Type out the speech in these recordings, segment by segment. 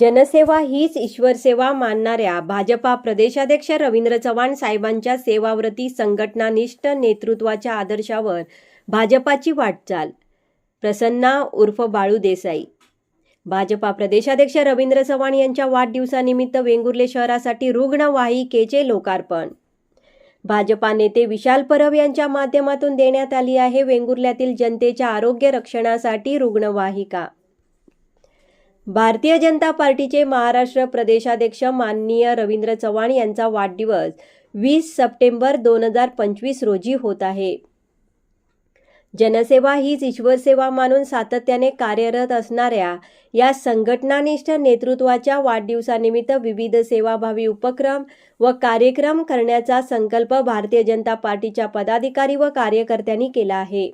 जनसेवा हीच ईश्वरसेवा मानणाऱ्या भाजपा प्रदेशाध्यक्ष रवींद्र चव्हाण साहेबांच्या सेवाव्रती संघटनानिष्ठ नेतृत्वाच्या आदर्शावर भाजपाची वाटचाल. प्रसन्ना उर्फ बाळू देसाई. भाजपा प्रदेशाध्यक्ष रवींद्र चव्हाण यांच्या वाढदिवसानिमित्त वेंगुर्ले शहरासाठी रुग्णवाहिकेचे लोकार्पण. भाजपा नेते विशाल परब यांच्या माध्यमातून देण्यात आली आहे वेंगुर्ल्यातील जनतेच्या आरोग्य रक्षणासाठी रुग्णवाहिका. भारतीय जनता पार्टीचे महाराष्ट्र प्रदेशाध्यक्ष माननीय रवींद्र चव्हाण यांचा वाढदिवस वीस सप्टेंबर दोन हजार पंचवीस रोजी होत आहे. जनसेवा हीच ईश्वरसेवा मानून सातत्याने कार्यरत असणाऱ्या या संघटनानिष्ठ नेतृत्वाच्या वाढदिवसानिमित्त विविध सेवाभावी उपक्रम व कार्यक्रम करण्याचा संकल्प भारतीय जनता पार्टीच्या पदाधिकारी व कार्यकर्त्यांनी केला आहे.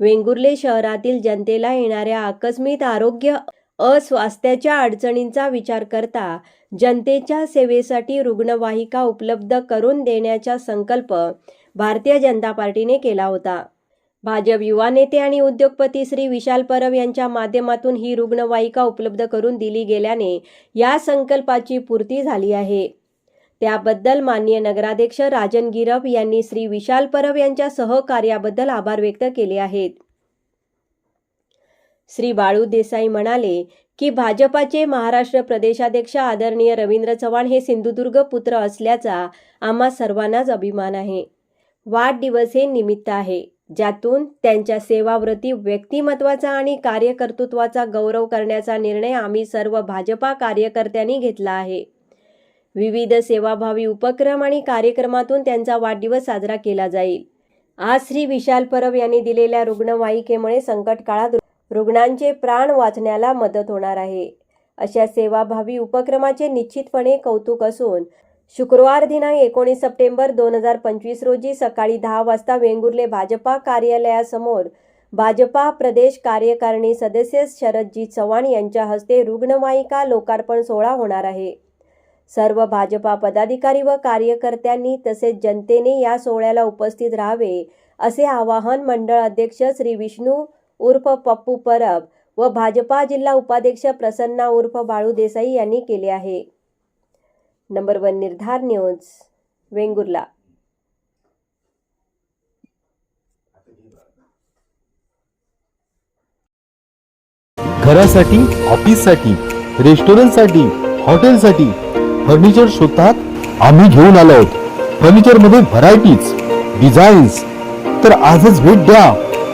वेंगुर्ले शहरातील जनतेला येणाऱ्या आकस्मिक आरोग्य अस्वास्थ्याच्या अडचणींचा विचार करता जनतेच्या सेवेसाठी रुग्णवाहिका उपलब्ध करून देण्याचा संकल्प भारतीय जनता पार्टीने केला होता. भाजप युवा नेते आणि उद्योगपती श्री विशाल परब यांच्या माध्यमातून ही रुग्णवाहिका उपलब्ध करून दिली गेल्याने या संकल्पाची पूर्ती झाली आहे. त्याबद्दल माननीय नगराध्यक्ष राजन गिरब यांनी श्री विशाल परब यांच्या सहकार्याबद्दल आभार व्यक्त केले आहेत. श्री बाळू देसाई म्हणाले की भाजपाचे महाराष्ट्र प्रदेशाध्यक्ष आदरणीय रवींद्र चव्हाण हे सिंधुदुर्ग पुत्र असल्याचा आम्हा सर्वांनाच अभिमान आहे. वाढदिवस हे निमित्त आहे. ज्यातून त्यांच्या सेवाव्रती व्यक्तिमत्वाचा आणि कार्यकर्तृत्वाचा गौरव करण्याचा निर्णय आम्ही सर्व भाजपा कार्यकर्त्यांनी घेतला आहे. विविध सेवाभावी उपक्रम आणि कार्यक्रमातून त्यांचा वाढदिवस साजरा केला जाईल. आज श्री विशाल परब यांनी दिलेल्या रुग्णवाहिकेमुळे संकट काळात रुग्णांचे प्राण वाचण्याला मदत होणार आहे. अशा सेवाभावी उपक्रमाचे निश्चितपणे कौतुक असून शुक्रवार दिनांक एकोणीस सप्टेंबर दोन हजार पंचवीस रोजी सकाळी दहा वाजता वेंगुर्ले भाजपा कार्यालयासमोर भाजपा प्रदेश कार्यकारिणी सदस्य शरदजी चव्हाण यांच्या हस्ते रुग्णवाहिका लोकार्पण सोहळा होणार आहे. सर्व भाजपा पदाधिकारी व कार्यकर्त्यांनी तसेच जनतेने या सोहळ्याला उपस्थित राहावे असे आवाहन मंडळ अध्यक्ष श्री विष्णू उर्फ पप्पू परब व भाजपा जिल्हा उपाध्यक्ष प्रसन्ना उर्फ बाळू देसाई यांनी केले आहे. नंबर वन निर्धार न्यूज वेंगुर्ला. घरासाठी ऑफिससाठी रेस्टॉरंटसाठी हॉटेलसाठी फर्निचर शोधतात आम्ही घेऊन आलो आहोत. फर्निचरमध्ये व्हरायटीज डिझाईन्स तर आजच भेट द्या.